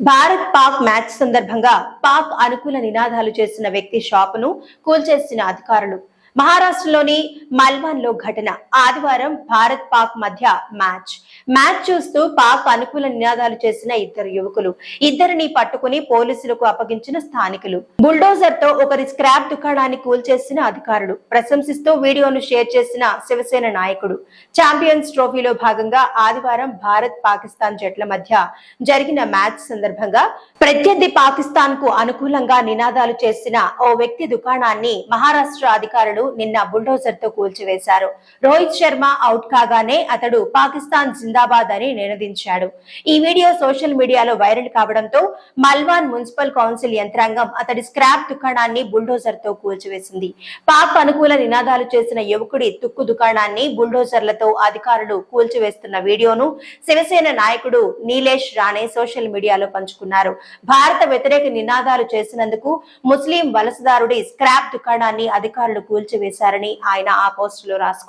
Bharat Pak match సందర్భంగా పాక్ అనుకూల నినాదాలు చేసిన వ్యక్తి షాపును కూల్చేసిన అధికారులు. మహారాష్ట్రలోని మల్వాన్లో ఘటన. ఆదివారం భారత్ పాక్ మధ్య మ్యాచ్. మ్యాచ్ చూస్తూ పాక్ అనుకూల నినాదాలు చేసిన ఇద్దరు యువకులు. ఇద్దరిని పట్టుకుని పోలీసులకు అప్పగించిన స్థానికులు. బుల్డోజర్తో ఒకరి స్క్రాప్ దుకాణాన్ని కూల్చేసిన అధికారులు. ప్రశంసిస్తూ వీడియోను షేర్ చేసిన శివసేన నాయకుడు. ఛాంపియన్స్ ట్రోఫీలో భాగంగా ఆదివారం భారత్ పాకిస్తాన్ జట్ల మధ్య జరిగిన మ్యాచ్ సందర్భంగా ప్రత్యర్థి పాకిస్తాన్కు అనుకూలంగా నినాదాలు చేసిన ఓ వ్యక్తి దుకాణాన్ని మహారాష్ట్ర అధికారులు నిన్న బుల్డోజర్తో కూల్చివేశారు. రోహిత్ శర్మ అవుట్ కాగానే అతడు పాకిస్తాన్ జిందాబాద్ అని నినదించాడు. ఈ వీడియో సోషల్ మీడియాలో వైరల్ కావడంతో మల్వాన్ మున్సిపల్ కౌన్సిల్ యంత్రాంగం అతడి స్క్రాప్ దుకాణాన్ని బుల్డోజర్తో కూల్చివేసింది. పాక్ అనుకూల నినాదాలు చేసిన యువకుడి తుక్కు దుకాణాన్ని బుల్డోజర్లతో అధికారులు కూల్చివేస్తున్న వీడియోను శివసేన నాయకుడు నీలేష్ రాణే సోషల్ మీడియాలో పంచుకున్నారు. భారత వ్యతిరేక నినాదాలు చేసినందుకు ముస్లిం వలసదారుడి స్క్రాప్ దుకాణాన్ని అధికారులు కూల్చి వేశారని ఆయన ఆ పోస్టులో రాసుకున్నారు.